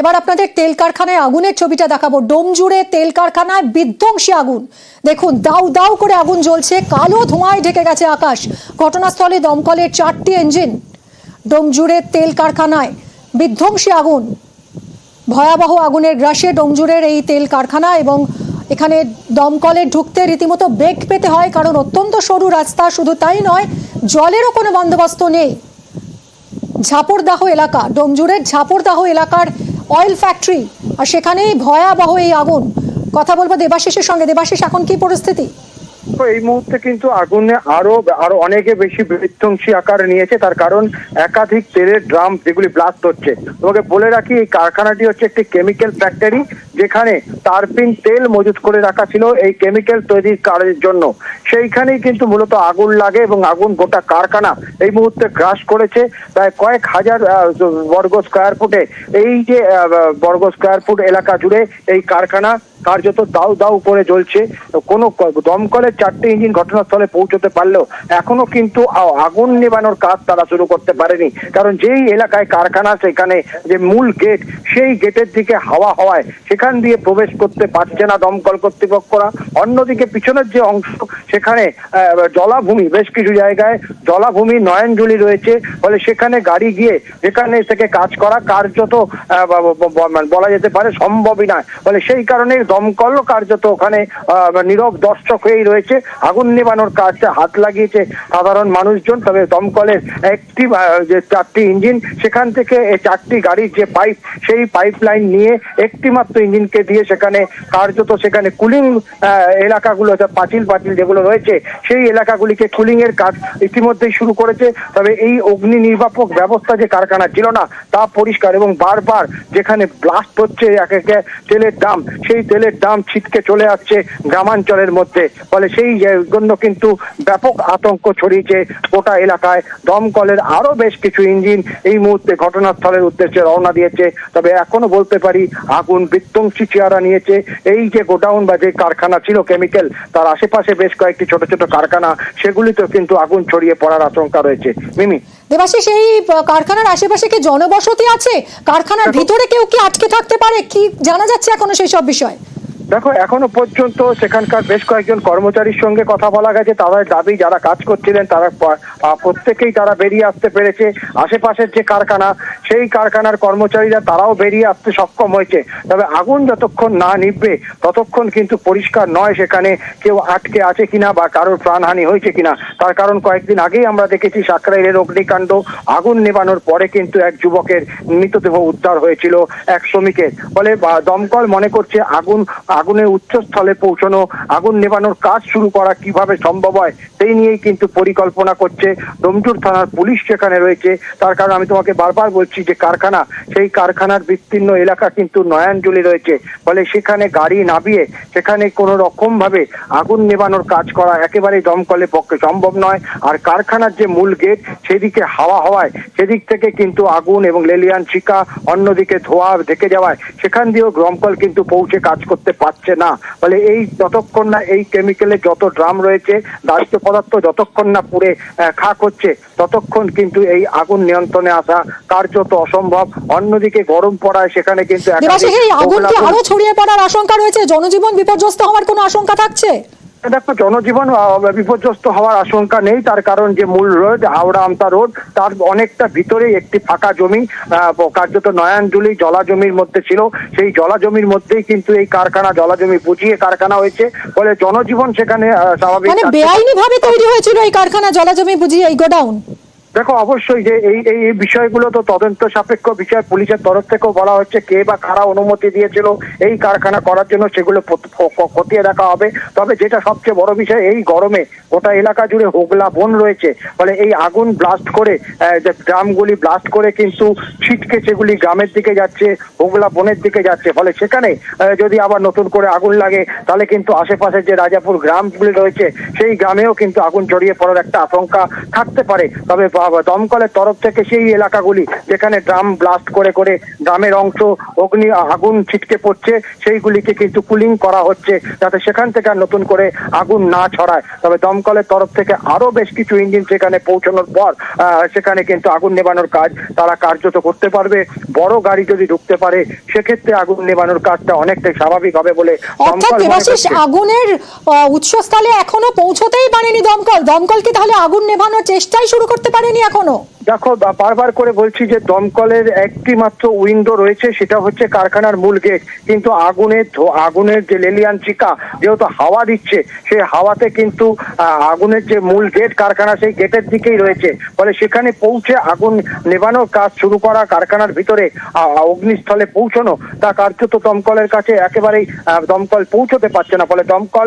এবার আপনাদের তেল কারখানায় আগুনের ছবিটা দেখাবো। ডোম জুড়ে তেল কারখানায় বিধ্বংসী আগুন। দেখুন, দাউ দাউ করে আগুন জ্বলছে, কালো ধোঁয়ায় ঢেকে গেছে আকাশ। ঘটনাস্থলে দমকলের চারটি ইঞ্জিন ডোম জুড়ে তেল কারখানায় বিধ্বংসী আগুন। ভয়াবহ আগুনের গ্রাসে ডোমজুরের এই তেল কারখানা এবং এখানে দমকলে ঢুকতে রীতিমতো বেগ পেতে হয়, কারণ অত্যন্ত সরু রাস্তা, শুধু তাই নয়, জলেরও কোনো বন্দোবস্ত নেই। ঝাপড়দাহ এলাকা ডোমজুরের ঝাপড়দাহ এলাকার অয়েল ফ্যাক্টরি আর সেখানেই ভয়াবহ এই আগুন। কথা বলব দেবাশিসের সঙ্গে। দেবাশিস, এখন কি পরিস্থিতি? এই মুহূর্তে কিন্তু আগুনে আরও আরও অনেকে বেশি বিধ্বংসী আকার নিয়েছে। তার কারণ একাধিক তেলের ড্রাম যেগুলি ব্লাস্ট হচ্ছে। তোমাকে বলে রাখি, এই কারখানাটি হচ্ছে একটি কেমিক্যাল ফ্যাক্টরি যেখানে তারপিন তেল মজুত করে রাখা ছিল এই কেমিক্যাল তৈরির কাজের জন্য। সেইখানেই কিন্তু মূলত আগুন লাগে এবং আগুন গোটা কারখানা এই মুহূর্তে গ্রাস করেছে। প্রায় কয়েক হাজার বর্গ স্কোয়ার ফুটে এই যে বর্গ স্কোয়ার ফুট এলাকা জুড়ে এই কারখানা কার্যত দাউ দাউ করে জ্বলছে। কোনো দমকলের চারটে ইঞ্জিন ঘটনাস্থলে পৌঁছতে পারলেও এখনও কিন্তু আগুন নেবানোর কাজ তারা শুরু করতে পারেনি। কারণ যেই এলাকায় কারখানা, সেখানে যে মূল গেট সেই গেটের দিকে হাওয়া হওয়ায় সেখান দিয়ে প্রবেশ করতে পারছে না দমকল কর্তৃপক্ষরা। অন্যদিকে পিছনের যে অংশ, সেখানে জলাভূমি, বেশ কিছু জায়গায় জলাভূমি, নয়নজুলি রয়েছে। ফলে সেখানে গাড়ি গিয়ে সেখানে থেকে কাজ করা কার্যত মানে বলা যেতে পারে সম্ভবই নয়। ফলে সেই কারণে দমকল কার্যত ওখানে নীরব দর্শক হয়েই রয়েছে। আগুন নেবানোর কাজে হাত লাগিয়েছে সাধারণ মানুষজন, তবে দমকলের একটি যে চারটি ইঞ্জিন, সেখান থেকে চারটি গাড়ির যে পাইপ, সেই পাইপ লাইন নিয়ে একটি মাত্র ইঞ্জিনকে দিয়ে সেখানে কার্যত সেখানে কুলিং এলাকাগুলো অর্থাৎ পাঁচিল পাঁচিল যেগুলো রয়েছে, সেই এলাকাগুলিকে কুলিং এর কাজ ইতিমধ্যেই শুরু করেছে। তবে এই অগ্নি নির্বাপক ব্যবস্থা যে কারখানা ছিল না, তা পরিষ্কার এবং বারবার যেখানে ব্লাস্ট হচ্ছে এক একে তেলের দাম, সেই তেলের দাম ছিটকে চলে আসছে গ্রামাঞ্চলের মধ্যে। ফলে সেই জন্য কিন্তু ব্যাপক আতঙ্ক ছড়িয়েছে গোটা এলাকায়। দমকলের আরও বেশ কিছু ইঞ্জিন এই মুহূর্তে ঘটনাস্থলের উদ্দেশ্যে রওনা দিয়েছে। তবে এখনও বলতে পারি, আগুন বিধ্বংসী চেহারা নিয়েছে। এই যে গোডাউন বা যে কারখানা ছিল কেমিক্যাল তার আশেপাশে বেশ কয়েকটি ছোট ছোট কারখানা সেগুলিতেও কিন্তু আগুন ছড়িয়ে পড়ার আশঙ্কা রয়েছে। মিমি? দেবাশিস সেই কারখানার আশেপাশে কি জনবসতি আছে? কারখানার ভিতরে কেউ কি আটকে থাকতে পারে? কি জানা যাচ্ছে এখনও সেই সব বিষয়? দেখো, এখনও পর্যন্ত সেখানকার বেশ কয়েকজন কর্মচারীর সঙ্গে কথা বলা গেছে। তাদের দাবি, যারা কাজ করছিলেন, তারা প্রত্যেকেই তারা বেরিয়ে আসতে পেরেছে। আশেপাশের যে কারখানা, সেই কারখানার কর্মচারীরা তারাও বেরিয়ে আসতে সক্ষম হয়েছে। তবে আগুন যতক্ষণ না নিভবে, ততক্ষণ কিন্তু পরিষ্কার নয় সেখানে কেউ আটকে আছে কিনা বা কারোর প্রাণহানি হয়েছে কিনা। তার কারণ কয়েকদিন আগেই আমরা দেখেছি, সাকরাইলের অগ্নিকাণ্ড আগুন নেবানোর পরে কিন্তু এক যুবকের মৃতদেহ উদ্ধার হয়েছিল এক শ্রমিকের। ফলে দমকল মনে করছে আগুন আগুনের উচ্চস্থলে পৌঁছানো, আগুন নেবানোর কাজ শুরু করা কীভাবে সম্ভব হয়, সেই নিয়েই কিন্তু পরিকল্পনা করছে ডোমজুর থানার পুলিশ সেখানে রয়েছে। তার কারণ আমি তোমাকে বারবার বলছি যে কারখানা, সেই কারখানার বিস্তীর্ণ এলাকা কিন্তু নয়নজুলি রয়েছে। ফলে সেখানে গাড়ি নামিয়ে, সেখানে কোনো রকম ভাবে আগুন নেবানোর কাজ করা একেবারেই দমকলের পক্ষে সম্ভব নয়। আর কারখানার যে মূল গেট, সেদিকে হাওয়া হওয়ায়, সেদিক থেকে কিন্তু আগুন এবং লেলিয়ান শিকা অন্যদিকে ধোঁয়া ঢেকে যাওয়ায়, সেখান দিয়েও দমকল কিন্তু পৌঁছে কাজ করতে পারছে না। ফলে এই যতক্ষণ না এই কেমিক্যালে যত ড্রাম রয়েছে দাহ্য পদার্থ যতক্ষণ না পুড়ে খাক হচ্ছে ততক্ষণ কিন্তু এই আগুন নিয়ন্ত্রণে আসা কার্যত অসম্ভব। অন্যদিকে গরম পড়ায় সেখানে কিন্তু আরও ছড়িয়ে পড়ার আশঙ্কা রয়েছে? জনজীবন বিপর্যস্ত হওয়ার কোনো আশঙ্কা থাকছে? দেখো জনজীবন বিপর্যস্ত হওয়ার আশঙ্কা নেই। তার কারণ যে মূল রোড হাওড়া আমতা রোড তার অনেকটা ভিতরে একটি ফাঁকা জমি কার্যত নয়নজুলি জলা জমির মধ্যে ছিল। সেই জলা জমির মধ্যেই কিন্তু এই কারখানা জলা জমি বুঝিয়ে কারখানা হয়েছে। ফলে জনজীবন সেখানে স্বাভাবিক মানে বেআইনি ভাবে তৈরি হয়েছিল এই কারখানা জলা জমি বুঝিয়ে এই গোডাউন? দেখো, অবশ্যই যে এই এই বিষয়গুলো তো তদন্ত সাপেক্ষ বিষয়। পুলিশের তরফ থেকেও বলা হচ্ছে কে বা কারা অনুমতি দিয়েছিল, এই কারখানা করার জন্য সেগুলো খতিয়ে দেখা হবে। তবে যেটা সবচেয়ে বড় বিষয়, এই গরমে গোটা এলাকা জুড়ে হোগলা বন রয়েছে। ফলে এই আগুন ব্লাস্ট করে যে গ্রামগুলি ব্লাস্ট করে কিন্তু ছিটকে সেগুলি গ্রামের দিকে যাচ্ছে, হোগলা বনের দিকে যাচ্ছে। ফলে সেখানে যদি আবার নতুন করে আগুন লাগে, তাহলে কিন্তু আশেপাশের যে রাজাপুর গ্রামগুলি রয়েছে, সেই গ্রামেও কিন্তু আগুন জড়িয়ে পড়ার একটা আশঙ্কা থাকতে পারে। তবে দমকলের তরফ থেকে সেই এলাকাগুলি যেখানে ড্রাম ব্লাস্ট করে করে ড্রামের অংশ অগ্নি আগুন ছিটকে পড়ছে সেইগুলিকে কিন্তু কুলিং করা হচ্ছে যাতে সেখান থেকে আর নতুন করে আগুন না ছড়ায়। তবে দমকলের তরফ থেকে আরও বেশ কিছু ইঞ্জিন সেখানে পৌঁছানোর পর সেখানে কিন্তু আগুন নেবানোর কাজ তারা কার্যত করতে পারবে। বড় গাড়ি যদি ঢুকতে পারে সেক্ষেত্রে আগুন নেবানোর কাজটা অনেকটাই স্বাভাবিক হবে বলে অর্থাৎ। আগুনের উৎসস্থলে এখনও পৌঁছতেই পারেনি দমকল। দমকল কি তাহলে আগুন নেভানোর চেষ্টাই শুরু করতে পারেনি এখনও। দেখো বারবার করে বলছি যে দমকলের একটি মাত্র উইন্ডো রয়েছে, সেটা হচ্ছে কারখানার মূল গেট। কিন্তু আগুনের আগুনের যে লেলিয়ান চিকা, যেহেতু হাওয়া দিচ্ছে সেই হাওয়াতে কিন্তু আগুনের যে মূল গেট কারখানা, সেই গেটের দিকেই রয়েছে। ফলে সেখানে পৌঁছে আগুন নেভানোর কাজ শুরু করা কারখানার ভিতরে অগ্নিস্থলে পৌঁছানো, তা কার্যত দমকলের কাছে একেবারেই দমকল পৌঁছতে পারছে না। ফলে দমকল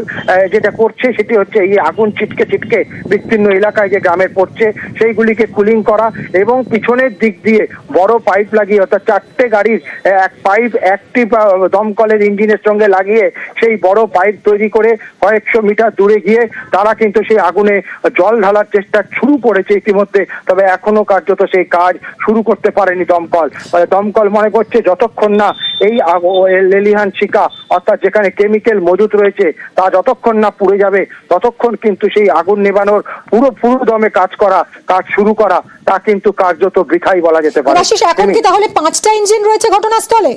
যেটা করছে, সেটি হচ্ছে এই আগুন ছিটকে ছিটকে বিস্তীর্ণ এলাকায় যে গ্রামের পড়ছে, সেইগুলিকে কুলিং করা এবং পিছনের দিক দিয়ে বড় পাইপ লাগিয়ে, অর্থাৎ চারটে গাড়ির এক পাইপ, একটি দমকলের ইঞ্জিনের সঙ্গে লাগিয়ে সেই বড় পাইপ তৈরি করে কয়েকশো মিটার দূরে গিয়ে তারা কিন্তু সেই আগুনে জল ঢালার চেষ্টা শুরু করেছে ইতিমধ্যে। তবে এখনও কার্যত সেই কাজ শুরু করতে পারেনি দমকল। দমকল মনে করছে যতক্ষণ না এই লেলিহান শিকা, অর্থাৎ যেখানে কেমিক্যাল মজুত রয়েছে, তা যতক্ষণ না পুড়ে যাবে, ততক্ষণ কিন্তু সেই আগুন নেবানোর পুরো পুরো দমে কাজ করা, কাজ শুরু করা, তা কিন্তু কার্যত বৃথাই বলা যেতে পারে। এখন কি তাহলে পাঁচটা ইঞ্জিন রয়েছে ঘটনাস্থলে?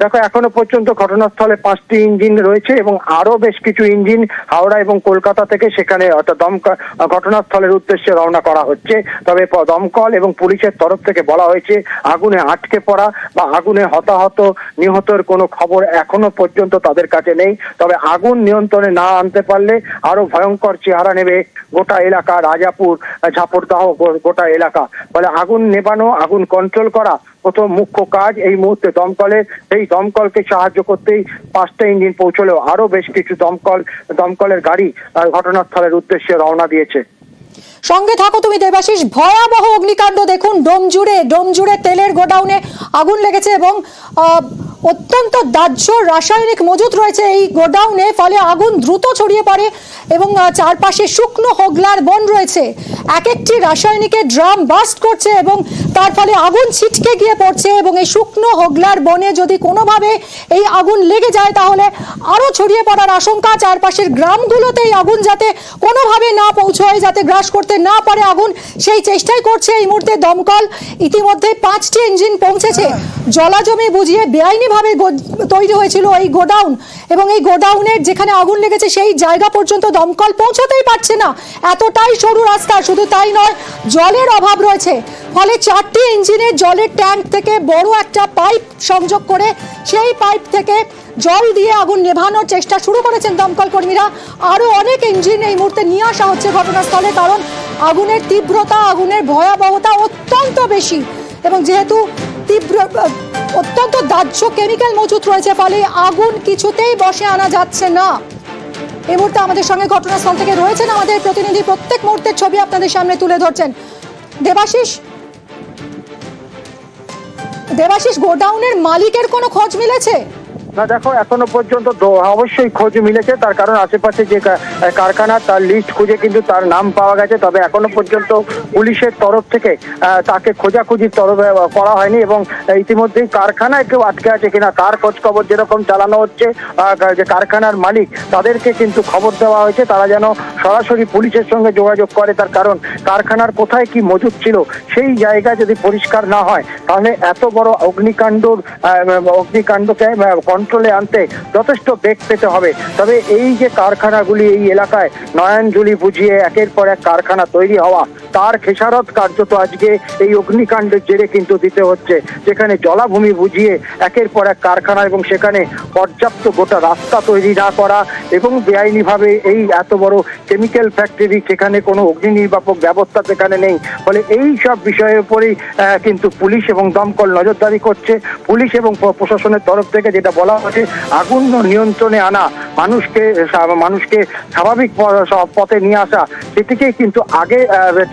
দেখো, এখনও পর্যন্ত ঘটনাস্থলে পাঁচটি ইঞ্জিন রয়েছে এবং আরও বেশ কিছু ইঞ্জিন হাওড়া এবং কলকাতা থেকে সেখানে অর্থাৎ দমকা, ঘটনাস্থলের উদ্দেশ্যে রওনা করা হচ্ছে। তবে দমকল এবং পুলিশের তরফ থেকে বলা হয়েছে, আগুনে আটকে পড়া বা আগুনে হতাহত নিহতের কোনো খবর এখনও পর্যন্ত তাদের কাছে নেই। তবে আগুন নিয়ন্ত্রণে না আনতে পারলে আরও ভয়ঙ্কর চেহারা নেবে গোটা এলাকা, রাজাপুর ঝাপড়দাহ গো- গোটা এলাকা। ফলে আগুন নেবানো আগুন কন্ট্রোল করা প্রথম মুখ্য কাজ এই মুহূর্তে দমকলের। এই দমকলকে সাহায্য করতেই পাঁচটা ইঞ্জিন পৌঁছলেও আরও বেশ কিছু দমকল, দমকলের গাড়ি ঘটনাস্থলের উদ্দেশ্যে রওনা দিয়েছে। সঙ্গে থাকো তুমি দেবাশিস। ভয়াবহ অগ্নিকাণ্ড দেখুন, ডোম জুড়ে ডোম জুড়ে তেলের গোডাউনে আগুন লেগেছে এবং অত্যন্ত দাহ্য রাসায়নিক মজুত রয়েছে এই গোডাউনে, ফলে আগুন দ্রুত ছড়িয়ে পড়ে এবং চারপাশে শুকনো হোগলার বন রয়েছে। এক একটি রাসায়নিকের ড্রাম বাস্ট করছে এবং তার ফলে আগুন ছিটকে গিয়ে পড়ছে এবং এই শুকনো হোগলার বনে যদি কোনোভাবে এই আগুন লেগে যায়, তাহলে আরও ছড়িয়ে পড়ার আশঙ্কা। চারপাশের গ্রামগুলোতে এই আগুন যাতে কোনোভাবে না পৌঁছয়, যাতে গ্রাস করতে না পারে আগুন, সেই চেষ্টাই করছে এই মুহূর্তে দমকল। ইতিমধ্যে পাঁচটি ইঞ্জিন পৌঁছেছে। জলাজমি বুঝিয়ে বেআইনিভাবে তৈরি হয়েছিল এই গোডাউন। এবং এই গোডাউনের যেখানে আগুন লেগেছে, সেই জায়গা পর্যন্ত দমকল পৌঁছতেই পারছে না। এতটাই সরু রাস্তা, শুধু তাই নয়, জলের অভাব রয়েছে। ফলে চারটি ইঞ্জিনের জলের ট্যাঙ্ক থেকে বড় একটা পাইপ সংযোগ করে সেই পাইপ থেকে জল দিয়ে আগুন নেভানোর চেষ্টা শুরু করেছেন দমকল কর্মীরা। আরও অনেক ইঞ্জিন এই মুহূর্তে নিয়ে আসা হচ্ছে ঘটনাস্থলে, কারণ আগুনের তীব্রতা, আগুনের ভয়াবহতা অত্যন্ত বেশি। এবং যেহেতু তীব্র, অত্যন্ত দাহ্য কেমিক্যাল মজুত রয়েছে, ফলে আগুন কিছুতেই বসে আনা যাচ্ছে না। এই মুহূর্তে আমাদের সঙ্গে ঘটনাস্থল থেকে রয়েছেন আমাদের প্রতিনিধি। প্রত্যেক মুহূর্তের ছবি আপনাদের সামনে তুলে ধরছেন। দেবাশিস দেবাশিস, গোডাউনের মালিকের কোনো খোঁজ মিলেছে? না, দেখো, এখনও পর্যন্ত অবশ্যই খোঁজ মিলেছে, তার কারণ আশেপাশে যে কারখানা, তার লিস্ট খুঁজে কিন্তু তার নাম পাওয়া গেছে, তবে এখনও পর্যন্ত পুলিশের তরফ থেকে তাকে খোঁজাখুঁজির তরফ করা হয়নি এবং ইতিমধ্যেই কারখানায় কেউ আটকে আছে কিনা, তার খোঁজ খবর যেরকম চালানো হচ্ছে যে কারখানার মালিক, তাদেরকে কিন্তু খবর দেওয়া হয়েছে, তারা যেন সরাসরি পুলিশের সঙ্গে যোগাযোগ করে, তার কারণ কারখানার কোথায় কি মজুদ ছিল, সেই জায়গা যদি পরিষ্কার না হয় তাহলে এত বড় অগ্নিকাণ্ডর অগ্নিকাণ্ডকে কন্ট্রোলে আনতে যথেষ্ট বেগ পেতে হবে। তবে এই যে কারখানাগুলি এই এলাকায় নয়নজুলি বুঝিয়ে একের পর এক কারখানা তৈরি হওয়া, তার খেসারত কার্যত আজকে এই অগ্নিকাণ্ডের জেরে কিন্তু দিতে হচ্ছে। যেখানে জলাভূমি বুঝিয়ে একের পর এক কারখানা এবং সেখানে পর্যাপ্ত গোটা রাস্তা তৈরি না করা এবং বেআইনিভাবে এই এত বড় কেমিক্যাল ফ্যাক্টরি সেখানে কোনো অগ্নি নির্বাপক ব্যবস্থা সেখানে নেই। ফলে এই সব বিষয়ের উপরেই কিন্তু পুলিশ দমকল নজরদারি করছে পুলিশ এবং প্রশাসনের তরফ থেকে যেটা বলা হচ্ছে আগুন নিয়ন্ত্রণে আনা মানুষকে মানুষকে স্বাভাবিক পথে নিয়ে আসা সেটিকেই কিন্তু আগে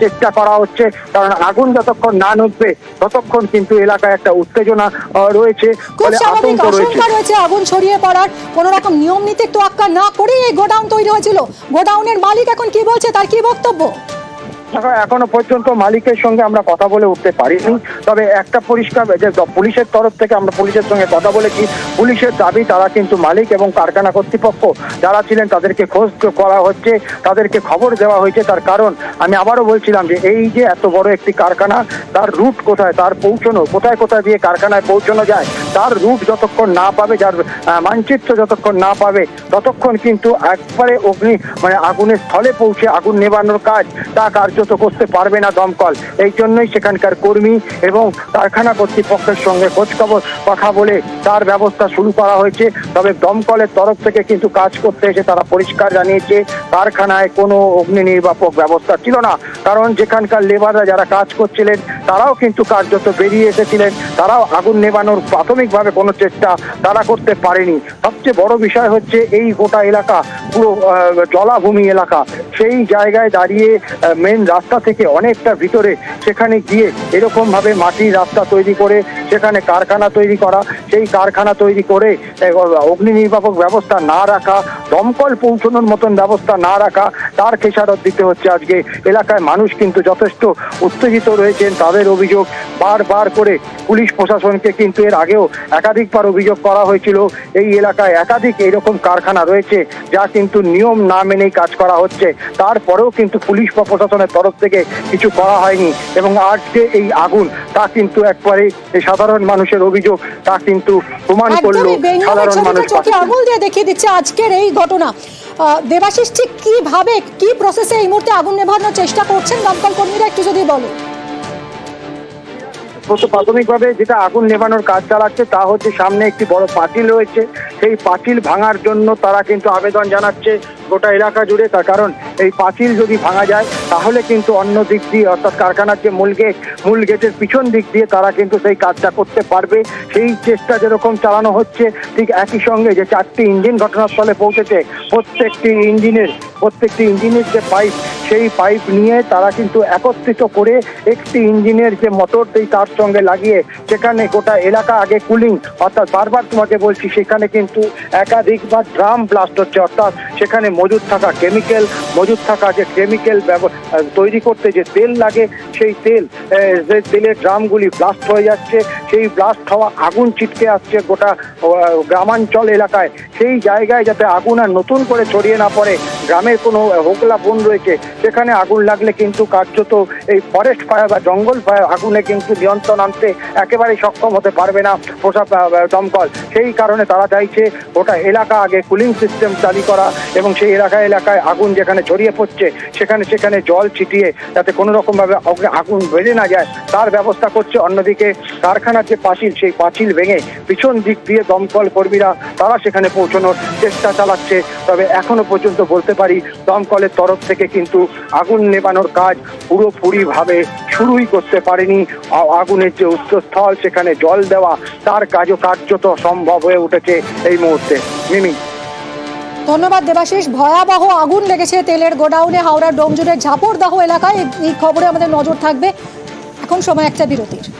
চেষ্টা করা হচ্ছে। কারণ আগুন যতক্ষণ না নড়বে ততক্ষণ কিন্তু এলাকায় একটা উত্তেজনা রয়েছে রয়েছে। আগুন ছড়িয়ে পড়ার। কোনো রকম নিয়ম নীতির তোয়াক্কা না করেই এই গোডাউন তৈরি হয়েছিল। গোডাউনের মালিক এখন কি বলছে তার কি বক্তব্য? দেখো এখনও পর্যন্ত মালিকের সঙ্গে আমরা কথা বলে উঠতে পারিনি। তবে একটা পরিষ্কার যে পুলিশের তরফ থেকে আমরা পুলিশের সঙ্গে কথা বলেছি। পুলিশের দাবি, তারা কিন্তু মালিক এবং কারখানা কর্তৃপক্ষ যারা ছিলেন তাদেরকে খোঁজ করা হচ্ছে, তাদেরকে খবর দেওয়া হয়েছে। তার কারণ আমি আবারও বলছিলাম যে, এই যে এত বড় একটি কারখানা, তার রুট কোথায়, তার পৌঁছানো, কোথায় কোথায় দিয়ে কারখানায় পৌঁছানো যায় তার রূপ যতক্ষণ না পাবে, যার মানচিত্র যতক্ষণ না পাবে, ততক্ষণ কিন্তু একবারে অগ্নি মানে আগুনের স্থলে পৌঁছে আগুন নেবানোর কাজ তা কার্যত করতে পারবে না দমকল। এই জন্যই সেখানকার কর্মী এবং কারখানা কর্তৃপক্ষের সঙ্গে খোঁজখবর, কথা বলে তার ব্যবস্থা শুরু করা হয়েছে। তবে দমকলের তরফ থেকে কিন্তু কাজ করতে এসে তারা পরিষ্কার জানিয়েছে, কারখানায় কোনো অগ্নি নির্বাপক ব্যবস্থা ছিল না। কারণ যেখানকার লেবাররা যারা কাজ করছিলেন, তারাও কিন্তু কার্যত বেরিয়ে এসেছিলেন। তারাও আগুন নেবানোর প্রাথমিকভাবে কোনো চেষ্টা তারা করতে পারেনি। সবচেয়ে বড় বিষয় হচ্ছে এই গোটা এলাকা, পুরো জলাভূমি এলাকা। সেই জায়গায় দাঁড়িয়ে মেন রাস্তা থেকে অনেকটা ভিতরে সেখানে গিয়ে এরকমভাবে মাটির রাস্তা তৈরি করে, সেখানে কারখানা তৈরি করা। সেই কারখানা তৈরি করে অগ্নি নির্বাপক ব্যবস্থা না রাখা, দমকল পৌঁছানোর মতন ব্যবস্থা না রাখা, তার খেসারত দিতে হচ্ছে আজকে। এলাকায় মানুষ কিন্তু যথেষ্ট উত্তেজিত রয়েছেন তাদের অভিযোগ। বারবার করে পুলিশ প্রশাসনকে কিন্তু এর আগেও একাধিকবার অভিযোগ করা হয়েছিল। এই এলাকায় একাধিক এরকম কারখানা রয়েছে যা কিন্তু নিয়ম না মেনেই কাজ করা হচ্ছে। তারপরেও কিন্তু পুলিশ বা প্রশাসনের তরফ থেকে কিছু করা হয়নি এবং আজকে এই আগুন তা কিন্তু একবারে সাধারণ মানুষের অভিযোগ তা কিন্তু প্রমাণ করল সাধারণ মানুষ। আঙুল দিয়ে দেখিয়ে দিচ্ছে আজকের এই ঘটনা। আহ, দেবাশিস ঠিক কীভাবে কি প্রসেসে এই মুহূর্তে আগুন নেভানোর চেষ্টা করছেন দমকল কর্মীরা একটু যদি বলো প্রাথমিকভাবে যেটা আগুন নেভানোর কাজ চালাচ্ছে, তা হচ্ছে সামনে একটি বড় পাঁচিল রয়েছে। সেই পাঁচিল ভাঙার জন্য তারা কিন্তু আবেদন জানাচ্ছে। গোটা এলাকা জুড়ে, তার কারণ এই পাঁচিল যদি ভাঙা যায়, তাহলে কিন্তু অন্য দিক দিয়ে, অর্থাৎ কারখানার যে মূল গেট, মূল গেটের পিছন দিক দিয়ে তারা কিন্তু সেই কাজটা করতে পারবে। সেই চেষ্টা যেরকম চালানো হচ্ছে, ঠিক একই সঙ্গে যে চারটি ইঞ্জিন ঘটনাস্থলে পৌঁছেছে, প্রত্যেকটি ইঞ্জিনের প্রত্যেকটি ইঞ্জিনের যে পাইপ, সেই পাইপ নিয়ে তারা কিন্তু একত্রিত করে একটি ইঞ্জিনের যে মোটর, সেই তার সঙ্গে লাগিয়ে সেখানে গোটা এলাকা আগে কুলিং, অর্থাৎ বারবার তোমাকে বলছি, সেখানে কিন্তু একাধিকবার ড্রাম ব্লাস্ট হচ্ছে, অর্থাৎ সেখানে মজুদ থাকা কেমিক্যাল মজুদ থাকা যে কেমিক্যাল তৈরি করতে যে তেল লাগে, সেই তেল যে তেলের ড্রামগুলি ব্লাস্ট হয়ে যাচ্ছে, সেই ব্লাস্ট হওয়া আগুন ছিটকে আসছে গোটা গ্রামাঞ্চল এলাকায়। সেই জায়গায় যাতে আগুন আর নতুন করে ছড়িয়ে না পড়ে, গ্রামের কোনো হোকলা বন রয়েছে, সেখানে আগুন লাগলে কিন্তু কার্যত এই ফরেস্ট ফায়ার বা জঙ্গল ফায়ার আগুনে কিন্তু নিয়ন্ত্রণ আনতে একেবারেই সক্ষম হতে পারবে না পোশাক দমকল। সেই কারণে তারা চাইছে গোটা এলাকা আগে কুলিং সিস্টেম চালু করা এবং সেই এলাকা এলাকায় আগুন যেখানে ছড়িয়ে পড়ছে, সেখানে সেখানে জল ছিটিয়ে যাতে কোনো রকমভাবে আগুন বেড়ে না যায়, তার ব্যবস্থা করছে অন্যদিকে কারখানার যে পাঁচিল, সেই পাঁচিল ভেঙে পিছন দিক দিয়ে দমকল কর্মীরা তারা সেখানে পৌঁছানোর চেষ্টা চালাচ্ছে। তবে এখনও পর্যন্ত বলতে পারি, দমকলের তরফ থেকে কিন্তু আগুন নেবানোর কাজ পুরোপুরিভাবে শুরুই করতে পারেনি। আগুনের যে উৎসস্থল সেখানে জল দেওয়া, তার কাজও কার্যত সম্ভব হয়ে উঠেছে এই মুহূর্তে। মিমি? ধন্যবাদ দেবাশিস। ভয়াবহ আগুন লেগেছে তেলের গোডাউনে হাওড়ার ডোমজুড়ের ঝাপড়দাহ এলাকায়। এই- এই খবরে আমাদের নজর থাকবে। এখন সময় একটা বিরতির।